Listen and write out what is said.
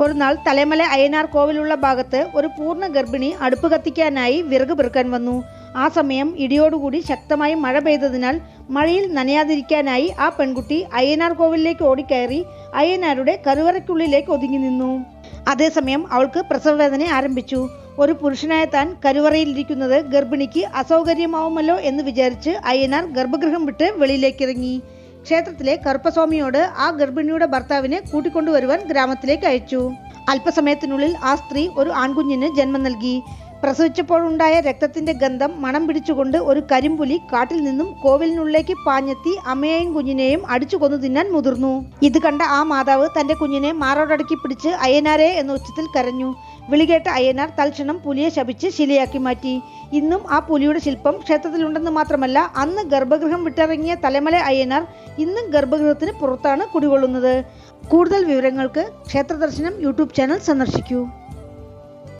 ഒരു നാൾ തലമല അയ്യനാർ കോവിലുള്ള ഭാഗത്ത് ഒരു പൂർണ ഗർഭിണി അടുപ്പ് കത്തിക്കാനായി വിറക് പെറുക്കാൻ വന്നു. ആ സമയം ഇടിയോടുകൂടി ശക്തമായി മഴ പെയ്തതിനാൽ മഴയിൽ നനയാതിരിക്കാനായി ആ പെൺകുട്ടി അയ്യനാർ കോവിലിലേക്ക് ഓടിക്കയറി അയ്യനാരുടെ കരുവറയ്ക്കുള്ളിലേക്ക് ഒതുങ്ങി നിന്നു. അതേസമയം അവൾക്ക് പ്രസവവേദന ആരംഭിച്ചു. ഒരു പുരുഷനായ താൻ കരുവറയിലിരിക്കുന്നത് ഗർഭിണിക്ക് അസൗകര്യമാവുമല്ലോ എന്ന് വിചാരിച്ച് അയ്യനാർ ഗർഭഗൃഹം വിട്ട് വെളിയിലേക്ക് ഇറങ്ങി ക്ഷേത്രത്തിലെ കറുപ്പസ്വാമിയോട് ആ ഗർഭിണിയുടെ ഭർത്താവിനെ കൂട്ടിക്കൊണ്ടുവരുവാൻ ഗ്രാമത്തിലേക്ക് അയച്ചു. അല്പസമയത്തിനുള്ളിൽ ആ സ്ത്രീ ഒരു ആൺകുഞ്ഞിന് ജന്മം നൽകി. പ്രസവിച്ചപ്പോഴുണ്ടായ രക്തത്തിന്റെ ഗന്ധം മണം പിടിച്ചുകൊണ്ട് ഒരു കരിമ്പുലി കാട്ടിൽ നിന്നും കോവിലിനുള്ളിലേക്ക് പാഞ്ഞെത്തി അമ്മയെയും കുഞ്ഞിനെയും അടിച്ചു കൊന്നു തിന്നാൻ മുതിർന്നു. ഇത് കണ്ട ആ മാതാവ് തന്റെ കുഞ്ഞിനെ മാറോടടക്കി പിടിച്ച് അയ്യനാരെ എന്ന ഉച്ചത്തിൽ കരഞ്ഞു. വിളികേട്ട അയ്യനാർ തൽക്ഷണം പുലിയെ ശപിച്ച് ശിലയാക്കി മാറ്റി. ഇന്നും ആ പുലിയുടെ ശില്പം ക്ഷേത്രത്തിലുണ്ടെന്ന് മാത്രമല്ല അന്ന് ഗർഭഗൃഹം വിട്ടിറങ്ങിയ തലമല അയ്യനാർ ഇന്നും ഗർഭഗൃഹത്തിന് പുറത്താണ് കുടികൊള്ളുന്നത്. കൂടുതൽ വിവരങ്ങൾക്ക് ക്ഷേത്രദർശനം യൂട്യൂബ് ചാനൽ സന്ദർശിക്കൂ.